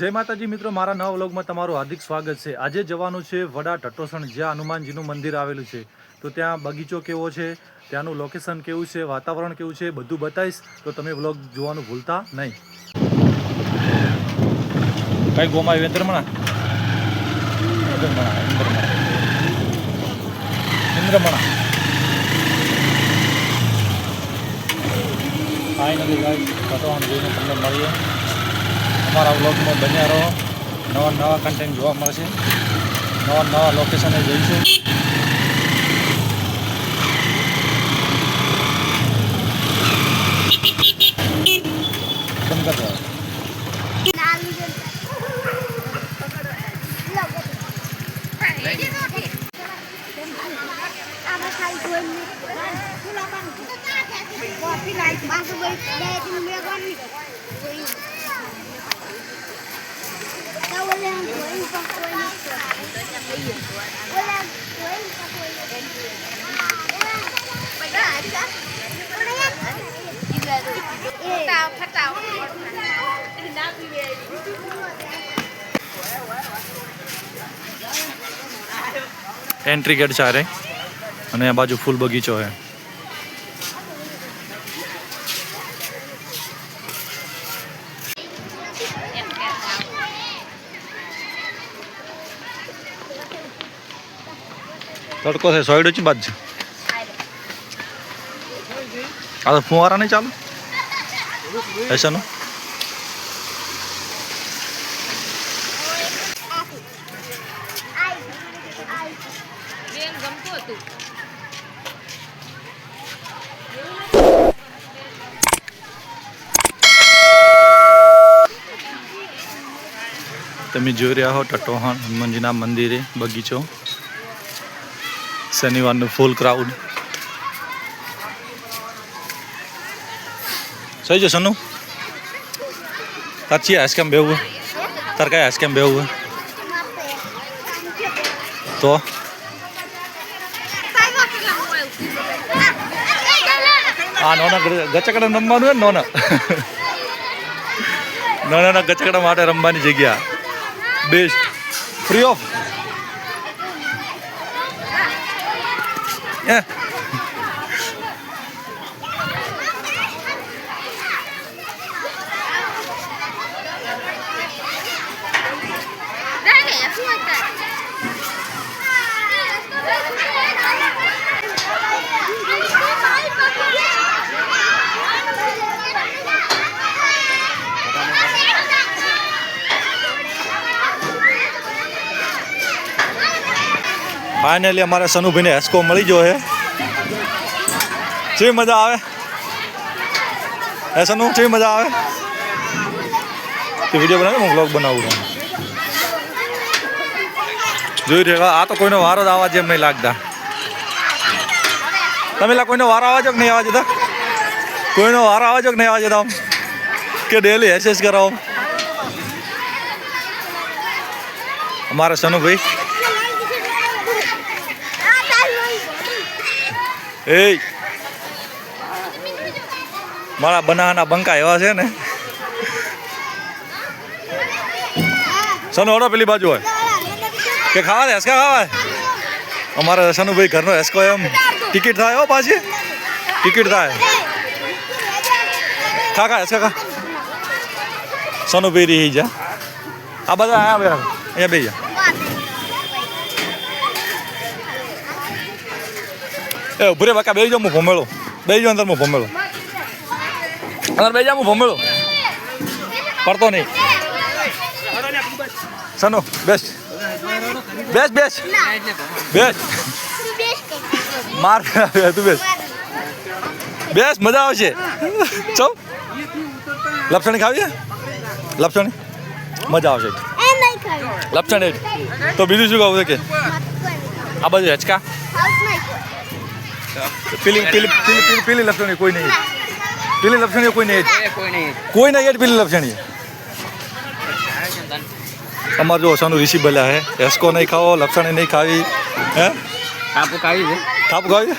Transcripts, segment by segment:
જય માતાજી મિત્રો, મારા નવા વ્લોગમાં તમારું હાર્દિક સ્વાગત છે. આજે જવાનું છે વડા ટટોસણ, જ્યાં હનુમાનજીનું મંદિર આવેલું છે. તો ત્યાં બગીચો કેવો છે, ત્યાંનું લોકેશન કેવું છે, વાતાવરણ કેવું છે, બધું બતાવીશ. તો તમે વ્લોગ જોવાનું ભૂલતા નહીં. કઈ ગોમાય વેન્દ્રમણા ઇન્દ્રમણા ઇન્દ્રમણા ગાઈસ ટટોસણ જોઈને તમને મળીએ. અમારા વ્લોગમાં બન્યા રહો. નવા નવા કન્ટેન્ટ જોવા મળશે. નવા નવા લોકેશને જઈશું. એન્ટ્રી ગેટ સારે અને આ બાજુ ફૂલ બગીચો છે. તડકો છે સોઈડ ચી બાજુ આ તો ફુવારા નહીં ચાલુ? બેન ગમતું તમે જોઈ રહ્યા હો ટટોહણ હનુમાનજીના મંદિરે બગીચો. શનિવારનું ફૂલ ક્રાઉડ સહી છે સનુ તાર ચી આઈસ્ક્રીમ બેવું તાર કઈ આઈસ્ક્રીમ બેવું તો આ નોના ગચકડા રમવાનું હે ને નોના નાના ગચકડા માટે રમવાની જગ્યા best free of hey finally અમારે સનુભાઈને હેસ્કો મળી ગયો છે. કેવી મજા આવે. હે સનુ કેવી મજા આવે? તે વીડિયો બનાવે હું બ્લોગ બનાવું છું. જોઈ રહ્યો, આ તો કોઈનો વારો જ આવવા જેમ નહીં લાગતા. તમે લા કોઈનો વારો આવવા જો કે નહીં આવવા જતા કોઈનો વારો આવવા જો કે નહીં આવવા જતા? કે ડેલી એસેસ કરાવો? અમારા સનુભાઈ એ મારા બનાવાના બંકા એવા છે ને. સનુ હડો પેલી બાજુ હોય. કે ખાવા દે હેસકા ખાવા અમારે સનુભાઈ ઘરનો હેસકો એમ. ટિકિટ થાય હો પાછી? ટિકિટ થાય. ખા ખા હેસકા ખા. સનુભાઈ રહી જા. આ બધા અહીંયા બે અહીંયા બે જા. એ ઉભરે બાકા બે જાઉં હું બે બેસી જાઉં અંદર હું ભમેલો. અંદર બે જાઉં હું ભમેલો. પડતો નહીં. સનો, બેસ. બેસ બેસ. બેસ. માર તું બેસ. બેસ, મજા આવશે. ચો. લપસણી ખાવીએ લપસણી? મજા આવશે. લપસણી. તો બીજું શું કહું છે કે? આ બધું હેચકા. પેલી પેલી પેલી પેલી પેલી લપસણી કોઈ નહીં. પેલી લપસણી કોઈ નહીં કોઈ નહીં પેલી લપસણી અમારે જો સનુ ઋષિ બોલ્યા હે. એસકો નહીં ખાવો લપસણી નહીં ખાવી. હે? કાપુ ખાવી છે. થાપ ખાવી?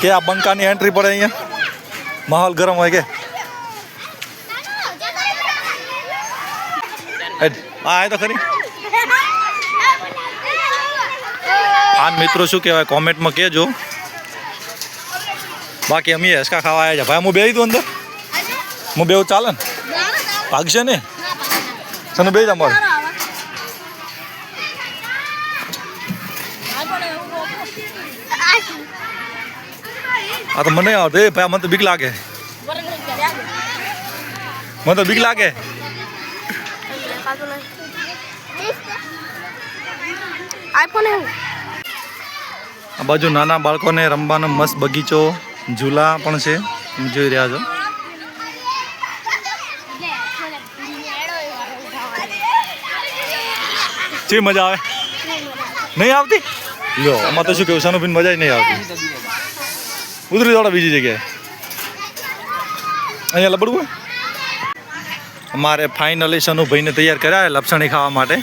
કે આ બંકાની એન્ટ્રી પડે અહીંયા? માહોલ ગરમ હોય કે? આ તો ખરી. આ મિત્રો, શું કહેવાય? કોમેન્ટમાં કહેજો. બાકી અમે હેસકા ખાવા આવ્યા છે. ભાઈ, હું બે દઉં અંદર? હું બેવું ચાલે ને? ભાગશે ને? તને બે જા આ તો મને એ ભાઈ, મને તો બીક લાગે. મને તો બીક લાગે. આઈફોન એવું આ બાજુ નાના બાળકોને રમવાનો મસ્ત બગીચો, ઝૂલા પણ છે. જોઈ રહ્યા છો. જે મજા આવે? નહીં આવતી? લ્યો, આમાં તો શું કેવું, સાનુભીન મજા જ નહીં આવતી. ઉતરી દોડો બીજી જગ્યાએ. અહીંયા લબડવું? અમારે ફાઇનલી સનુભાઈને તૈયાર કર્યા લપસણી ખાવા માટે.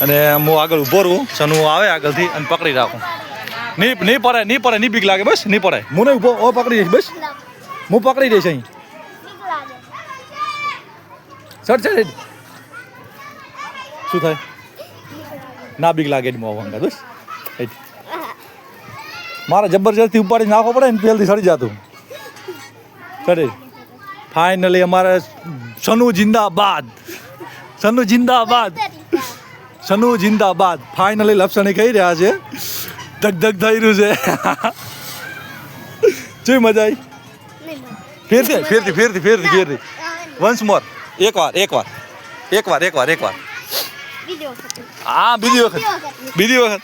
અને હું આગળ ઊભો રહું. સનુ આવે આગળથી અને પકડી રાખું. નહીં નહીં પડે નહીં પડે નહીં બીક લાગે બસ નહીં પડે હું નહીં ઓ પકડી દઈશ બસ હું પકડી દઈશ અહીં સર સર શું થાય ના બીક લાગે એમ આવવાનું બસ. મારે જબરજસ્તી ઉપાડી નાખવો પડે ને પહેલથી સડી જતું સરે ફાઇનલી અમારે સનુ જિંદાબાદ સનુ જિંદાબાદ સનુ જિંદાબાદ ફાઇનલી લપસણી કહી રહ્યા છે ધક ધક થઈ રહ્યું છે. જોઈ મજા આવી? ફેરતી ફેરતી ફેરતી ફેરતી ફેરતી વન્સ મોર એક વાર એક વાર. એક વાર એક વાર એક વાર. હા બીજી વખત. બીજી વખત.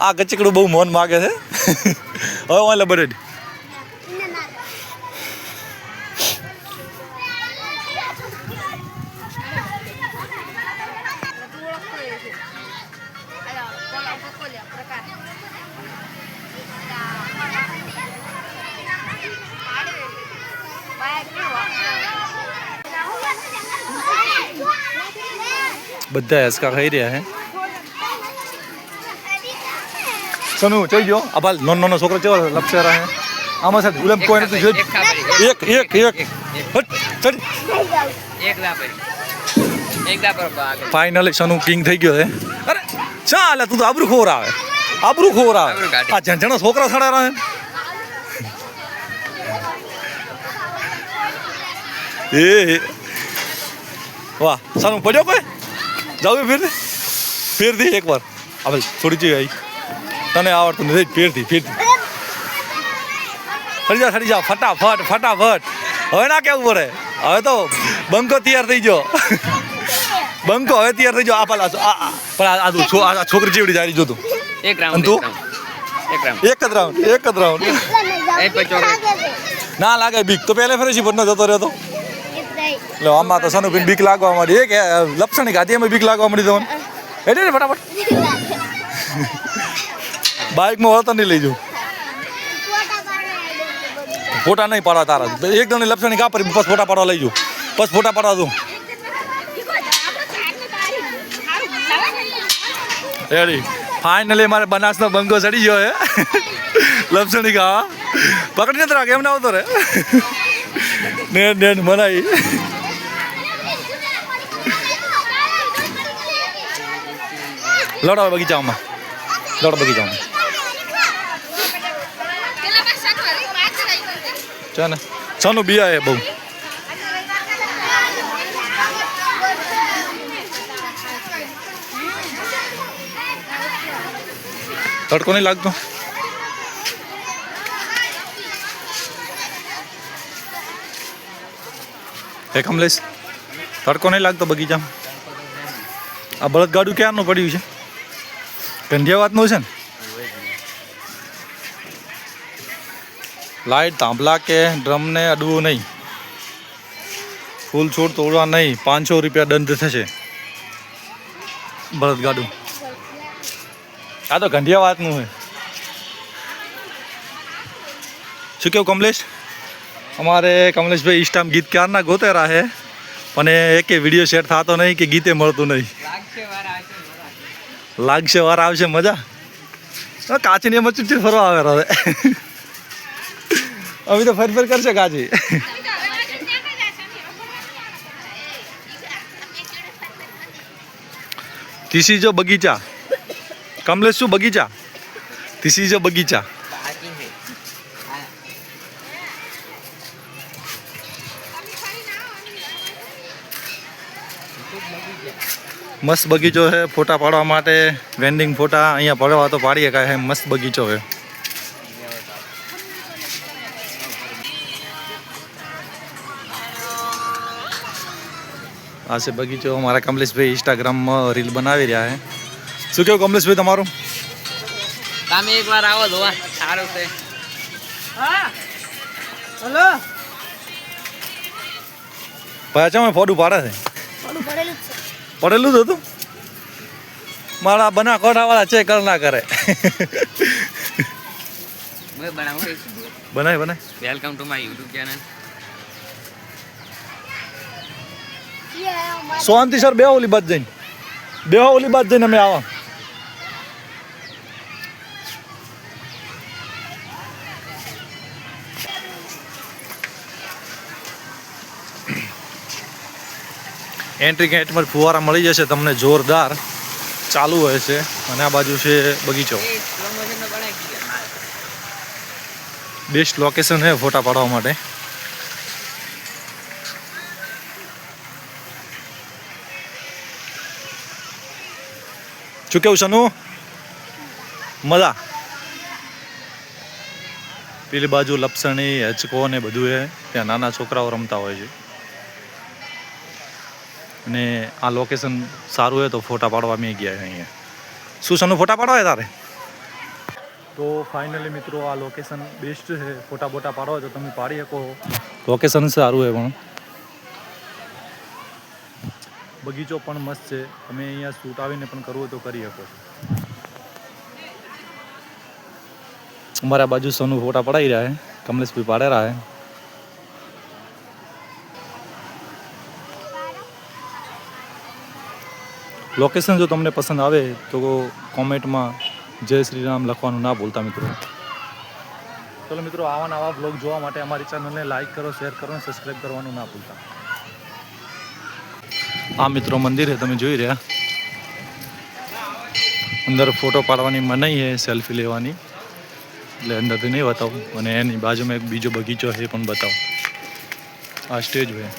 આ ગચકડું બહુ મોન માગે છે. હવે ઓલે બરેડ બધા હસકા ખાઈ રહ્યા હે. સનુ ચઈ ગયો. આ બાલ નાનો નાનો છોકરો ચેવો લપસે રહે આમાં સાહેબ ગુલામ કોઈ નથી જોઈ એક એક એક હટ ચડ એક. દા પર એક દા પર ફાઇનલી સનુ કિંગ થઈ ગયો હે. અરે ચાલે તું તો આબરૂ ખોર આવે આબરૂ ખોરા. આ ઝંઝણા છોકરા સડા રહે. એ. વાહ સારું પડ્યો કોઈ? જાવ ફેર દે એકવાર. હવે થોડી જઈ આવી. તને આવડતું નથી. ફેરથી ફેરથી. ફરી જા ફરી જા ફટાફટ ફટાફટ. હવે ના કેવું પડે? હવે તો બંકો તૈયાર થઈ ગયો. બંકો હવે તૈયાર થઈ ગયો. આ પાલા આ આ, પણ આ છોકરી જેવડી જારી જોતું એક રાઉન્ડ તું? એક રાઉન્ડ એક જ રાઉન્ડ એક જ રાઉન્ડ ના લાગે બીક તો પહેલે ફેરે પણ ન જતો રહ્યો તો એટલે આમાં તો સનુભીન બીક લાગવા માંડી. એક કે લપસણી ખાધી એમાં બીક લાગવા માંડી તમને. એટલે ને ફટાફટ. બાઇકમાં વળતર નહીં લઈ જવું ફોટા નહીં પાડવા તારા. એકદમ લપસણી કાપરી બસ ફોટા પાડવા લઈ જવું બસ ફોટા પાડવા દઉં. રેડી. ફાઇનલી મારે બનાસનો બંગો ચડી ગયો હે. લપસણી ખાવા પકડી નથી રાખે એમ ના આવતો રે નેન નેન મનાઈ. લડો બગીચામાં. લડો બગીચામાં. છે ને? સોનું બિયા હે બહુ. તડકો નહીં લાગતો હે કમલેશ તડકો નહીં લાગતો બગીચામાં આ બળદગાડું ક્યારનું પડ્યું છે? કંઢિયાવાતનું છે ને લાઈટ થાંભલા કે ડ્રમને અડવું નહીં ફૂલ છોડ તોડવા નહીં પાંચસો રૂપિયા દંડ થશે બળદગાડું આ તો કંઢિયાવાતનું છે. શું કેવું કમલેશ? અમારે કમલેશભાઈ ઇન્સ્ટામાં ગીત ક્યારના ગોતેરા છે પણ એકે વીડિયો શેર થતો નહીં કે ગીતે મળતું નહીં. લાગશે વાર આવશે મજા. લાગશે વાર આવશે મજા કાચીની એમાં ચૂચી ફરવા આવે હવે. અમે તો ફરી ફરી કરશે કાચી. તીસી જો બગીચા. કમલેશ શું બગીચા ધીસ ઇઝ અ બગીચા બાકી છે હા. મસ્ત બગીચો છે ફોટા પાડવા માટે વેન્ડિંગ ફોટા અહીંયા પડવા તો પાડી શકાય છે મસ્ત બગીચો છે આ છે બગીચો મારા કમલેશભાઈ ઇન્સ્ટાગ્રામમાં રીલ બનાવી રહ્યા છે શું કેવું કમલેશભાઈ તમારું? તમે એકવાર આવો જોવા. સારું છે. ભાઈ ચા ફોડું પાડે છે? પડેલું જ હતું? મારા બના કોઠાવાળા ચેક કર ના કરે. બનાય બનાય. Welcome to my YouTube channel Shanti sir બે ઓલી બાદ જઈને. બે ઓલી બાદ જઈને અમે આવા. એન્ટ્રી ગેટમાં ફુવારા મળી જશે, તમને જોરદાર ચાલુ હોય છે. અને આ બાજુ છે બગીચો. બેસ્ટ લોકેશન છે ફોટા પાડવા માટે. શું કેવું સનુ? મજા? પેલી બાજુ લપસણી, હચકો ને બધું એ ત્યાં નાના છોકરાઓ રમતા હોય છે. અને આ લોકેશન સારું હોય તો ફોટા પાડવા મેં ગયા અહીંયા. શું સનું ફોટા પાડવા હોય તારે? તો ફાઇનલી મિત્રો આ લોકેશન બેસ્ટ છે ફોટા બોટા પાડવા તો તમે પાડી શકો લોકેશન સારું છે પણ. બગીચો પણ મસ્ત છે તમે અહીંયા શૂટ આવીને પણ કરવું હોય તો કરી શકો અમારા બાજુ સોનું ફોટા પડાવી રહ્યા है કમલેશભાઈ પાડે રહ્યા है લોકેશન જો તમને પસંદ આવે તો કોમેન્ટમાં જય શ્રી રામ લખવાનું ના ભૂલતા મિત્રો. ચલો મિત્રો આવા નવા બ્લોગ જોવા માટે અમારી ચેનલને લાઇક કરો શેર કરો અને સબસ્ક્રાઈબ કરવાનું ના ભૂલતા. આ મિત્રો મંદિરે તમે જોઈ રહ્યા. અંદર ફોટો પાડવાની મનાઈ છે સેલ્ફી લેવાની. એટલે અંદરથી નહીં બતાવું. અને એની બાજુમાં એક બીજો બગીચો છે એ પણ બતાવું. આ સ્ટેજ હોય.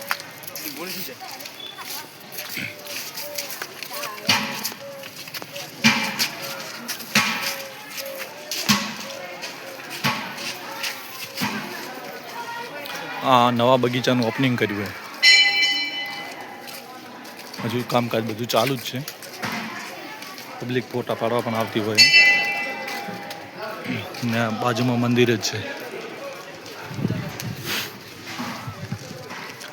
આ નવા બગીચાનું ઓપનિંગ કર્યું છે હજુ કામકાજ બધું ચાલુ જ છે. પબ્લિક ફોટા પાડવા પણ આવતી હોય. ને બાજુમાં મંદિર જ છે.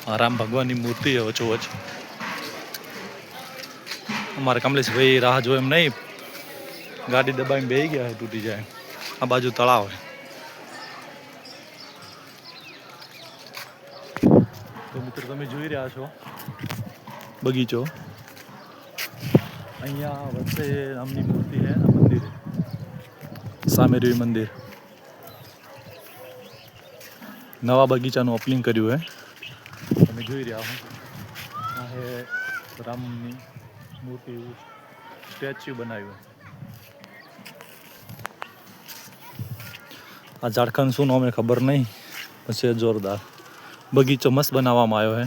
આ રામ ભગવાનની મૂર્તિ છે વચ્ચોવચ અમારે કમલેશભાઈ રાહ જો એમ નહીં. ગાડી દબાઈને બેહી ગયા તૂટી જાય. આ બાજુ તળાવ છે તો મિત્રો તમે જોઈ રહ્યા છો. બગીચો. અહીંયા વચ્ચે રામની મૂર્તિ છે મંદિર. સામે રહ્યું મંદિર. નવા બગીચાનું ઓપનિંગ કર્યું હે. તમે જોઈ રહ્યા હો. આ હે રામની મૂર્તિ સ્ટેચ્યુ બનાવ્યું આ ઝાડખંડ શું નામ એ ખબર નહીં. પછી જોરદાર. બગીચો મસ્ત બનાવવામાં આવ્યો છે.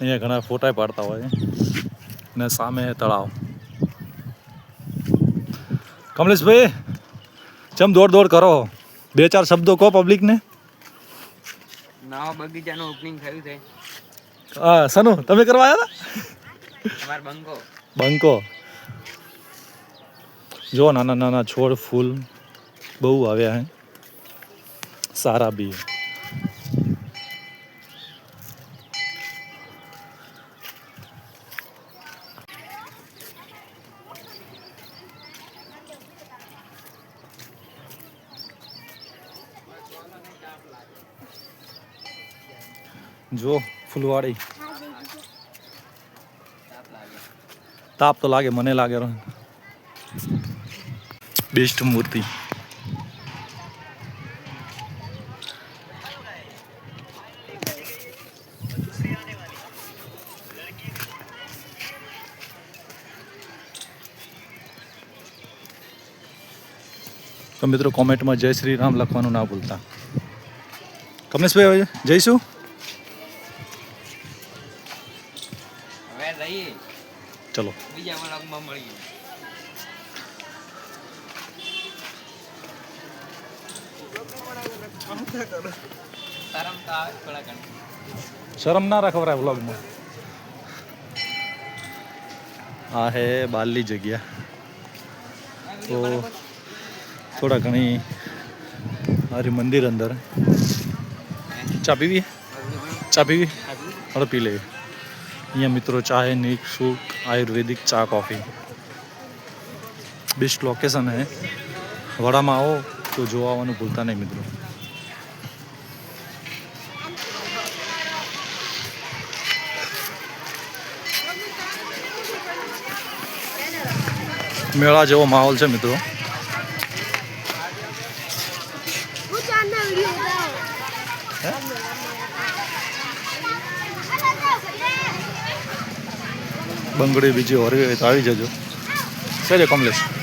અહીંયા ઘણા ફોટા પાડતા હોય અને સામે તળાવ. કમલેશભાઈ ચમ દોડ દોડ કરો બે ચાર શબ્દો કહો પબ્લિકને નવા બગીચાનું ઓપનિંગ થયું છે. હા સનુ તમે કરવા આવ્યા હતા? બંકો. બંકો. જો નાના નાના છોડ ફૂલ બહુ આવ્યા હે સારા બી. જો, ફૂલવાડી. તાપ તો લાગે, મને લાગે બેસ્ટ મૂર્તિ. તો મિત્રો કોમેન્ટમાં જય શ્રી રામ લખવાનું ના ભૂલતા. કમલેશભાઈ જઈશું? મળીએ. શરમ ના રાખવરાય વ્લોગમાં. આ હે બાલની જગ્યા. તો થોડા ઘણી મારી મંદિર અંદર. ચા પીવી? ચા પીવી? હવે પી લેવી અહીંયા મિત્રો ચા હે નીક સૂક આયુર્વેદિક ચા કોફી. બેસ્ટ લોકેશન હે વડામાં આવો તો જોવા આવવાનું ભૂલતા નહીં મિત્રો. મેળા જેવો માહોલ છે મિત્રો. બંગડી બીજી હોરવી હોય તો આવી જજો. છે છે કમલેશ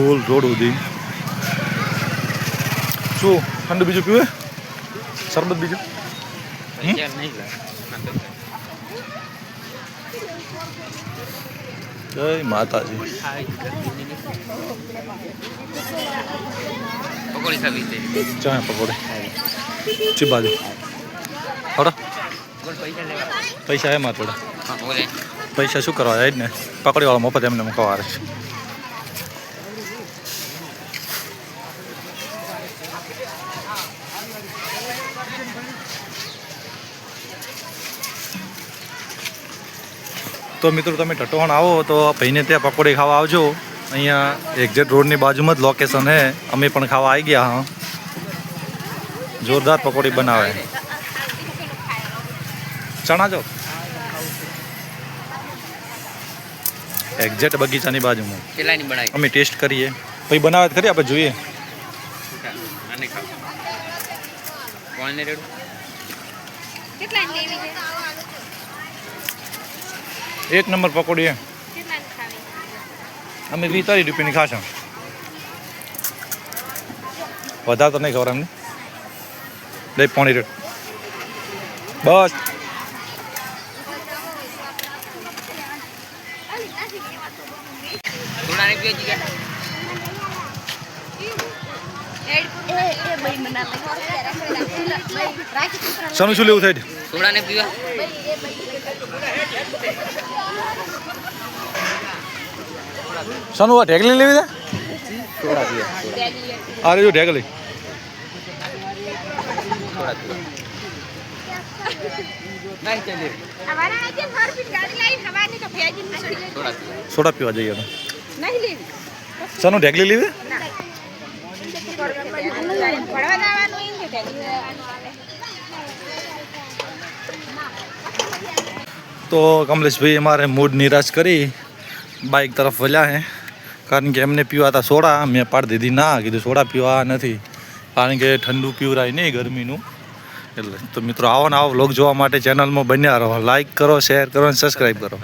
ફૂલ રોડ સુધી શું ઠંડુ બીજું પીવે શરબત બીજું. જય માતાજી ચા પકોડી ચી બાજુ હડો પૈસા એમાં થોડા પૈસા શું કરવા જાય ને પકડી વાળો મફત એમને મુકવારે છે તો મિત્રો તમે ટટોણ આવો તો ભાઈને ત્યાં પકોડી ખાવા આવજો. અહીંયા એક્ઝેક્ટ રોડની બાજુમાં જ લોકેશન હે અમે પણ ખાવા આવી ગયા હા. જોરદાર પકોડી બનાવે. ચણા ચોક એક્ઝેક્ટ બગીચાની બાજુમાં. અમે ટેસ્ટ કરીએ. પછી બનાવે તો ખરી આપણે જોઈએ. લેવી છે? એક નંબર પકોડી એમ. અમે વીસ તારીખ રૂપિયાની ખાશું. વધારે તો નહીં ખબર એમને. દઈ પોણી રેટ બસ. શનું શું લેવું થાય થોડાને પીવા. શનું આ ઢેગલી લેવી છે? સોડા પીવા. આ જો ઢેગલી સોડા પીવા સોડા પીવા જઈએ સનુ ઢેગલી લેવી ભણવા જવાનું એમ કે ભેગી તો કમલેશભાઈ અમારે મૂડ નિરાશ કરી બાઇક તરફ વળ્યા હે. કારણ કે એમને પીવા હતા સોડા મેં પાડી દીધી. ના, કીધું સોડા પીવા નથી. કારણ કે ઠંડુ પીવરાય નહીં ગરમીનું. એટલે તો મિત્રો આવો ને આવો વ્લોગ જોવા માટે ચેનલમાં બન્યા રહો. લાઈક કરો શેર કરો અને સબસ્ક્રાઈબ કરો.